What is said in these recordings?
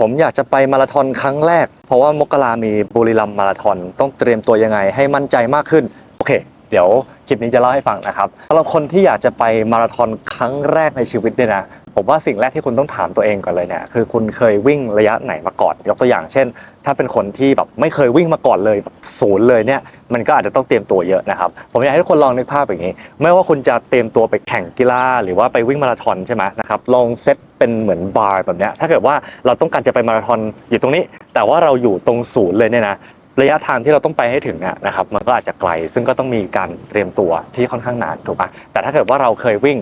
ผมอยากจะไปมาราธอนครั้งแรก เพราะว่ามกรามีบุรีรัมย์มาราธอนต้องเตรียมตัวยังไงให้มั่นใจมากขึ้น เดี๋ยวคลิปนี้จะเล่าให้ฟังนะครับสำหรับคนที่อยากจะไปมาราธอนครั้งแรกในชีวิตเนี่ยนะผมว่าสิ่งแรกที่คุณต้องถามตัวเองก่อนเลยเนี่ยคือคุณเคยวิ่งระยะไหนมาก่อน ยกตัวอย่างเช่น ถ้าเป็นคนที่แบบไม่เคยวิ่งมาก่อนเลยแบบศูนย์เลยเนี่ยมันก็อาจจะต้องเตรียมตัวเยอะนะครับผมอยากให้ทุกคนลองนึกภาพอย่างนี้ ไม่ว่าคุณจะเตรียมตัวไปแข่งกีฬาหรือว่าไปวิ่งมาราธอนใช่ไหมนะครับลองเซตเป็นเหมือนบาร์แบบเนี้ยถ้าเกิดว่าเราต้องการจะไปมาราธอนอยู่ตรงนี้ แต่ว่าเราอยู่ตรงศูนย์เลยเนี่ยนะ ระยะทางที่เราต้องไปให้ถึงเนี่ยนะครับมันก็อาจจะไกล ซึ่งก็ต้องมีการเตรียมตัวที่ค่อนข้างนานถูกปะแต่ถ้าเกิดว่าเราเคยวิ่ง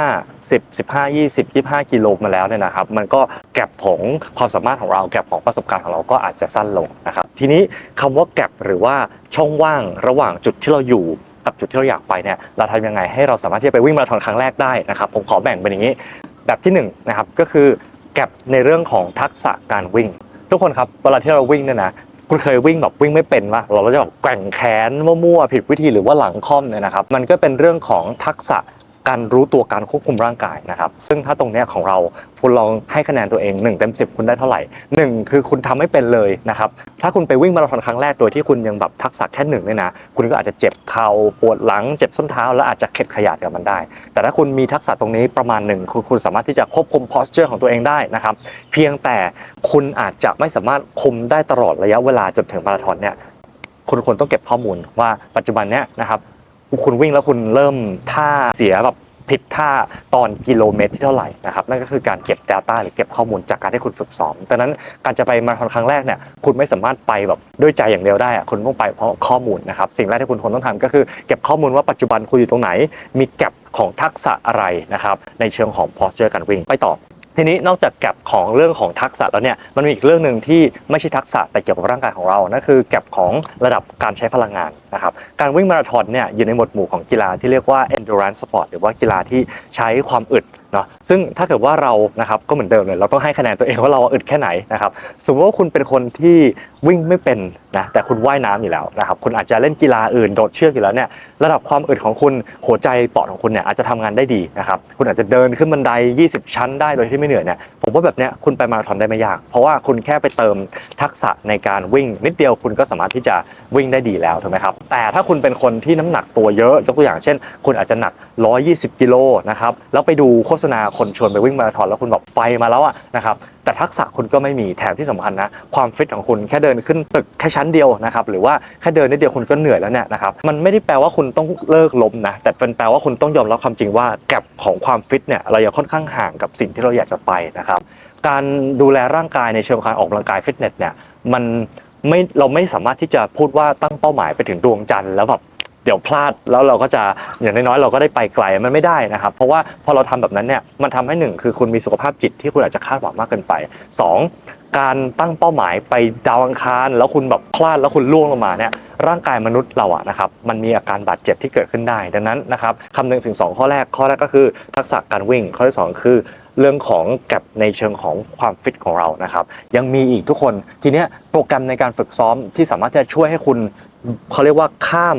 5 10 15 20 25 กิโลมาแล้วเนี่ยนะครับ มันก็แก็บของความสามารถของเราแก็บของประสบการณ์ของเราก็อาจจะสั้นลงนะครับ ทีนี้คำว่าแก็บหรือว่าช่องว่างระหว่างจุดที่เราอยู่กับจุดที่เราอยากไปเนี่ยเราทำยังไงให้เราสามารถที่จะไปวิ่งมาราธอนครั้งแรกได้นะครับ ผมขอแบ่งเป็นอย่างนี้ แบบที่หนึ่งนะครับก็คือแก็บในเรื่องของทักษะการวิ่ง ทุกคนครับเวลาที่เราวิ่งเนี่ยนะ คุณเคยวิ่งแบบวิ่งไม่เป็นปะเราก็จะแบบแกว่งแขนมั่วๆผิดวิธีหรือว่าหลังค่อมเนี่ยนะครับมันก็เป็นเรื่องของทักษะ การรู้ตัวการควบคุมร่างกายนะครับ ซึ่งถ้าตรงเนี้ยของเราคุณลองให้คะแนนตัวเอง 1 เต็ม 10 คุณได้เท่าไหร่หนึ่งคือคุณทำไม่เป็นเลยนะครับ ถ้าคุณไปวิ่งมาราธอนครั้งแรกโดยที่คุณยังแบบทักษะแค่หนึ่งเนี่ยนะ คุณก็อาจจะเจ็บเข่าปวดหลัง เจ็บส้นเท้า แล้วอาจจะเข็ดขยาดกับมันได้ แต่ถ้าคุณมีทักษะตรงนี้ประมาณหนึ่งคุณคุณสามารถที่จะควบคุม posture ของตัวเองได้นะครับ เพียงแต่คุณอาจจะไม่สามารถคุมได้ตลอดระยะเวลาจนถึงมาราธอนเนี่ยคุณควรต้องเก็บข้อมูลว่าปัจจุบันเนี้ยนะครับ คุณวิ่งแล้วคุณเริ่มท่าเสียแบบผิดท่าตอนกิโลเมตรที่เท่าไหร่นะครับนั่นก็คือการเก็บ Data หรือเก็บข้อมูลจากการที่คุณฝึกซ้อมดังนั้นการจะไปมาราธอนครั้งแรกเนี่ยคุณไม่สามารถไปแบบด้วยใจอย่างเดียวได้อะคุณต้องไปเพราะข้อมูลนะครับสิ่งแรกที่คุณควรต้องทำก็คือเก็บข้อมูลว่าปัจจุบันคุณอยู่ตรงไหน มีแก็บของทักษะอะไรนะครับในเชิงของ posture การวิ่งไปต่อ ทีนี้นอกจากแก็บของเรื่องของทักษะแล้วเนี่ยมันมีอีกเรื่องหนึ่งที่ไม่ใช่ทักษะแต่เกี่ยวกับร่างกายของเรานั่นคือแก็บของระดับการใช้พลังงานนะครับการวิ่งมาราธอนเนี่ยอยู่ในหมวดหมู่ของกีฬาที่เรียกว่า endurance sport หรือว่ากีฬาที่ใช้ความอึดเนาะซึ่งถ้าเกิดว่าเรานะครับก็เหมือนเดิมเลยเราต้องให้คะแนนตัวเองว่าเราอึดแค่ไหนนะครับสมมติว่าคุณเป็นคนที่วิ่งไม่เป็นนะแต่คุณว่ายน้ำอยู่แล้วนะครับคุณอาจจะเล่นกีฬาอื่นโดดเชือกอยู่แล้วเนี่ยระดับความอึดของคุณหัวใจปอดของคุณเนี่ยอาจจะทำงานได้ดีนะครับคุณอาจจะเดินขึ้นบันได 20 ชั้นได้โดยที่ไม่เหนื่อยเนี่ย ผมว่าแบบเนี้ยคุณไปมาราธอนได้ไม่ยาก เพราะว่าคุณแค่ไปเติมทักษะในการวิ่ง นิดเดียวคุณก็สามารถที่จะวิ่งได้ดีแล้วถูกไหมครับแต่ถ้าคุณเป็นคนที่น้ำหนักตัวเยอะยกตัวอย่างเช่น คุณอาจจะหนัก 120กิโลนะครับแล้วไปดูโฆษณาคนชวนไปวิ่งมาราธอนแล้วคุณแบบไฟมาแล้วอะนะครับ แต่ทักษะคุณก็ไม่มีแถมที่สำคัญนะ ความฟิตของคุณแค่เดินขึ้นตึกแค่ชั้นเดียวนะครับหรือว่าแค่เดินนิดเดียวคุณก็เหนื่อยแล้วเนี่ยนะครับมันไม่ได้แปลว่าคุณต้องเลิกล้มนะแต่เป็นแปลว่าคุณต้องยอมรับความจริงว่าแกลบของความฟิตเนี่ยเรายังค่อนข้างห่างกับสิ่งที่เราอยากจะไปนะครับการดูแลร่างกายในเชิงการออกกำลังกายฟิตเนสเนี่ยมันไม่เราไม่สามารถที่จะพูดว่าตั้งเป้าหมายไปถึงดวงจันทร์แล้วแบบ เดี๋ยวพลาดแล้วเราก็จะอย่างน้อยๆเราก็ได้ไปไกลมันไม่ได้นะครับ เพราะว่าพอเราทำแบบนั้นเนี่ยมันทำให้หนึ่งคือคุณมีสุขภาพจิตที่คุณอาจจะคาดหวังมากเกินไปสองการตั้งเป้าหมายไปดาวอังคาร แล้วคุณแบบพลาดแล้วคุณล่วงลงมาเนี่ยร่างกายมนุษย์เราอะนะครับมันมีอาการบาดเจ็บที่เกิดขึ้นได้ดังนั้นนะครับคำนึงถึงสองข้อแรกข้อแรกก็คือทักษะการวิ่ง ข้อที่สองคือเรื่องของกับในเชิงของความฟิตของเรานะครับ ยังมีอีกทุกคนทีเนี้ยโปรแกรมในการฝึกซ้อมที่สามารถจะช่วยให้คุณเขาเรียกว่าข้าม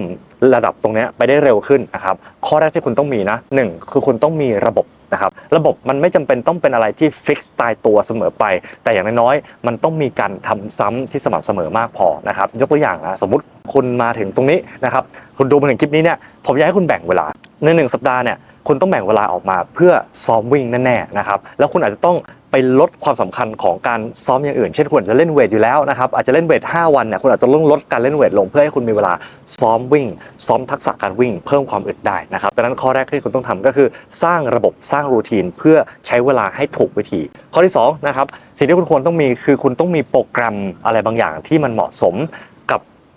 ระดับตรงนี้ไปได้เร็วขึ้นนะครับข้อแรกที่คุณต้องมีนะหนึ่งคือคุณต้องมีระบบนะครับระบบมันไม่จำเป็นต้องเป็นอะไรที่ฟิกซ์ตายตัวเสมอไป แต่อย่างน้อยๆมันต้องมีการทำซ้ำที่สม่ำเสมอมากพอนะครับยกตัวอย่างนะสมมติคุณมาถึงตรงนี้นะครับคุณดูมาถึงคลิปนี้เนี่ยผมอยากให้คุณแบ่งเวลาในหนึ่งสัปดาห์เนี่ยคุณต้องแบ่งเวลาออกมาเพื่อซ้อมวิ่งแน่ๆนะครับแล้วคุณอาจจะต้อง ไปลดความสำคัญของการซ้อมอย่างอื่น เช่นคุณจะเล่นเวทอยู่แล้วนะครับอาจจะเล่นเวท5วันเนี่ยคุณอาจจะต้องลดการเล่นเวทลงเพื่อให้คุณมีเวลาซ้อมวิ่ง ซ้อมทักษะการวิ่ง เพิ่มความอึดได้นะครับดังนั้นข้อแรกที่คุณต้องทำก็คือ สร้างระบบสร้างรูทีนเพื่อใช้เวลาให้ถูกวิธี ข้อที่สองนะครับสิ่งที่คุณควรต้องมีคือคุณต้องมีโปรแกรมอะไรบางอย่างที่มันเหมาะสม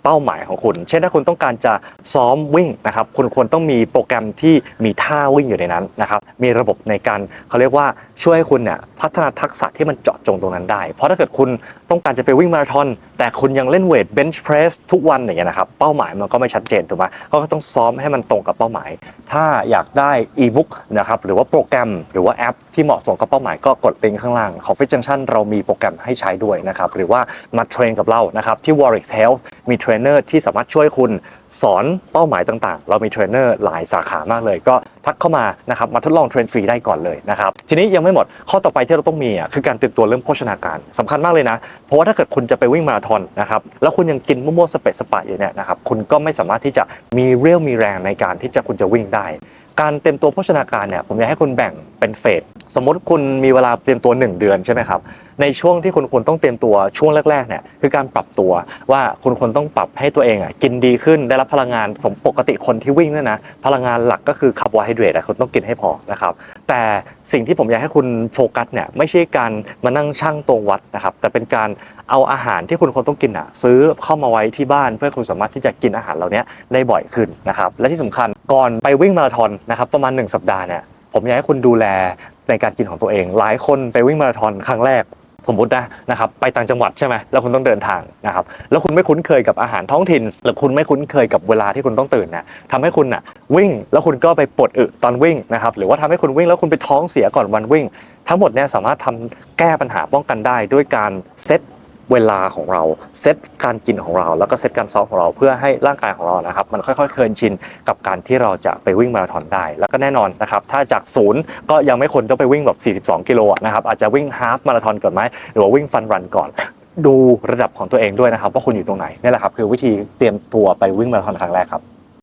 เป้าหมายของคุณ เช่นถ้าคุณต้องการจะซ้อมวิ่งนะครับคุณควรต้องมีโปรแกรมที่มีท่าวิ่งอยู่ในนั้นนะครับมีระบบในการเขาเรียกว่าช่วยให้คุณเนี่ยพัฒนาทักษะที่มันเจาะจงตรงนั้นได้ เพราะถ้าเกิดคุณ ต้องการจะไปวิ่งมาราธอนแต่คุณยังเล่นเวทเบนช์เพรสทุกวันอย่างเงี้ยนะครับเป้าหมายมันก็ไม่ชัดเจนถูกไหมก็ต้องซ้อมให้มันตรงกับเป้าหมาย ถ้าอยากได้อีบุ๊กนะครับหรือว่าโปรแกรมหรือว่าแอปที่เหมาะสมกับเป้าหมายก็กดลิงก์ข้างล่างของ Fit Junction เรามีโปรแกรมให้ใช้ด้วยนะครับหรือว่ามาเทรนกับเรานะครับที่ Warwick Health มีเทรนเนอร์ที่สามารถช่วยคุณสอนเป้าหมายต่างๆ เรามีเทรนเนอร์หลายสาขามากเลยก็ทักเข้ามานะครับมาทดลองเทรนฟรีได้ก่อนเลยนะครับทีนี้ยังไม่หมดข้อต่อไปที่เราต้องมีอะคือการเตรียมตัวเรื่องโภชนาการสำคัญมากเลยนะ เพราะว่าถ้าเกิดคุณจะไปวิ่งมาราธอนนะครับแล้วคุณยังกินมั่วๆสเปะสปะอยู่เนี่ยนะครับคุณก็ไม่สามารถที่จะมีเรี่ยวมีแรงในการที่จะคุณจะวิ่งได้ การเตรียมตัวโภชนาการเนี่ยผมอยากให้คุณแบ่งเป็นเฟสสมมติคุณมีเวลาเตรียมตัว 1 เดือนใช่ไหมครับในช่วงที่คุณควรต้องเตรียมตัวช่วงแรกๆเนี่ยคือการปรับตัวว่าคุณควรต้องปรับให้ตัวเองอะกินดีขึ้นได้รับพลังงานสมปกติคนที่วิ่งเนี่ยนะพลังงานหลักก็คือคาร์โบไฮเดรตอะคุณต้องกินให้พอนะครับแต่สิ่งที่ผมอยากให้คุณโฟกัสเนี่ยไม่ใช่การมานั่งชั่งตรงวัดนะครับแต่เป็นการ เอาอาหารที่คุณควรต้องกินอะ ซื้อเข้ามาไว้ที่บ้านเพื่อคุณสามารถที่จะกินอาหารเหล่านี้ได้บ่อยขึ้นนะครับและที่สำคัญก่อนไปวิ่งมาราธอนนะครับประมาณ 1 สัปดาห์เนี่ยผมอยากให้คุณดูแลในการกินของตัวเอง หลายคนไปวิ่งมาราธอนครั้งแรกสมมตินะนะครับไปต่างจังหวัดใช่ไหมแล้วคุณต้องเดินทางนะครับแล้วคุณไม่คุ้นเคยกับอาหารท้องถิ่นหรือคุณไม่คุ้นเคยกับเวลาที่คุณต้องตื่นเนี่ยทำให้คุณน่ะวิ่งแล้วคุณก็ไปปวดอึตอนวิ่งนะครับหรือว่าทำให้คุณวิ่งแล้วคุณไปท้องเสียก่อนวันวิ่ง ทั้งหมดเนี่ยสามารถทำแก้ปัญหาป้องกันได้ด้วยการเซต เวลาของเราเซตการกินของเรา แล้วก็เซตการซ้อมของเราเพื่อให้ร่างกายของเรานะครับ มันค่อยๆ เคยชินกับการที่เราจะไปวิ่งมาราธอนได้ แล้วก็แน่นอนนะครับถ้าจากศูนย์ก็ยังไม่ควรต้องไปวิ่งแบบ42 กิโลนะครับอาจจะวิ่งฮาฟมาราธอนก่อนไหมหรือว่าวิ่งฟันรันก่อนดูระดับของตัวเองด้วยนะครับว่าคุณอยู่ตรงไหนนี่แหละครับคือวิธีเตรียมตัวไปวิ่งมาราธอนครั้งแรกครับ